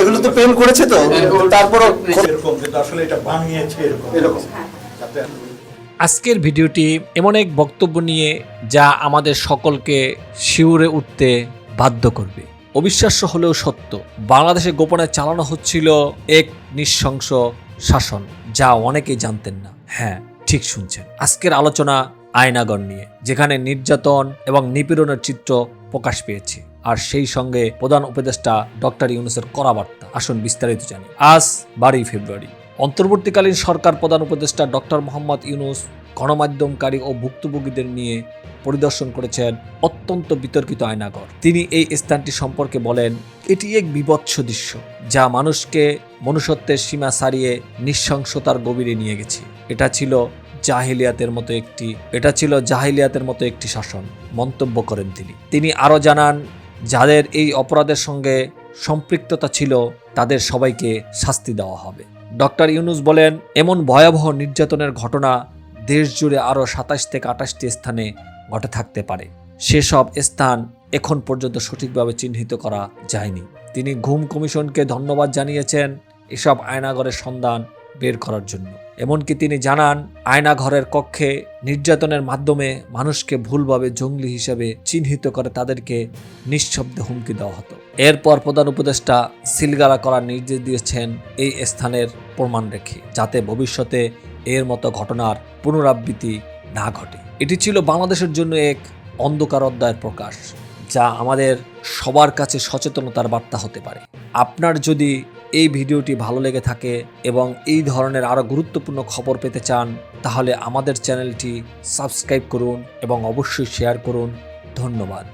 এগুলো তো পেন করেছে তো তারপরও এরকম কিন্তু আসলে এটা বানিয়েছে এরকম। এরকম। হ্যাঁ যাতে আজকের ভিডিওটি এমন এক বক্তব্য নিয়ে যা আমাদের সকলকে শিউরে উঠতে বাধ্য করবে। অবিশ্বাস্য হলেও সত্য বাংলাদেশে গোপনে চালানো হচ্ছিল এক নৃশংস শাসন যা অনেকেই জানতেন না। হ্যাঁ ঠিক শুনছেন। আজকের আলোচনা আয়নাগর নিয়ে, যেখানে নির্যাতন এবং নিপীড়নের চিত্র প্রকাশ পেয়েছে। আর সেই সঙ্গে প্রধান উপদেষ্টা ডক্টর ইউনুসের করাবার্তা। আসুন বিস্তারিত জানি। আজ বারোই ফেব্রুয়ারি। অন্তর্বর্তীকালীন সরকার প্রধান উপদেষ্টা ডক্টর মোহাম্মদ ইউনুস গণমাধ্যমকারী ও ভুক্তভোগীদের নিয়ে পরিদর্শন করেছেন অত্যন্ত বিতর্কিত আয়নাগর। তিনি এই স্থানটি সম্পর্কে বলেন, এটি এক বিভৎস দৃশ্য, যা মানুষকে মনুষ্যত্বের সীমা ছাড়িয়ে নৃশংসতার গভীরে নিয়ে গেছে। এটা ছিল জাহিলিয়াতের মতো একটি, এটা ছিল জাহিলিয়াতের মতো একটি শাসন, মন্তব্য করেন তিনি। তিনি আরও জানান, যাদের এই অপরাধের সঙ্গে সম্পৃক্ততা ছিল, তাদের সবাইকে শাস্তি দেওয়া হবে। ডক্টর ইউনুস বলেন, এমন ভয়াবহ নির্যাতনের ঘটনা দেশ জুড়ে আরও সাতাশ থেকে আঠাশটি স্থানে ঘটে থাকতে পারে। সেসব স্থান এখন পর্যন্ত সঠিকভাবে চিহ্নিত করা যায়নি। তিনি ঘুম কমিশনকে ধন্যবাদ জানিয়েছেন এসব আয়নাঘরের সন্ধান বের করার জন্য। এমনকি তিনি জানান, আয়নাঘরের কক্ষে নির্যাতনের মাধ্যমে মানুষকে ভুলভাবে জঙ্গলি হিসেবে চিহ্নিত করে তাদেরকে নিঃশব্দে হুমকি দেওয়া হতো। এরপর প্রধান উপদেষ্টা সিলগালা করার নির্দেশ দিয়েছেন এই স্থানের প্রমাণ রেখে যাতে ভবিষ্যতে এর মতো ঘটনার পুনরাবৃত্তি না ঘটে। এটি ছিল বাংলাদেশের জন্য এক অন্ধকার অধ্যায়ের প্রকাশ, যা আমাদের সবার কাছে সচেতনতার বার্তা হতে পারে। আপনার যদি এই ভিডিওটি ভালো লেগে থাকে এবং এই ধরনের আরও গুরুত্বপূর্ণ খবর পেতে চান, তাহলে আমাদের চ্যানেলটি সাবস্ক্রাইব করুন এবং অবশ্যই শেয়ার করুন। ধন্যবাদ।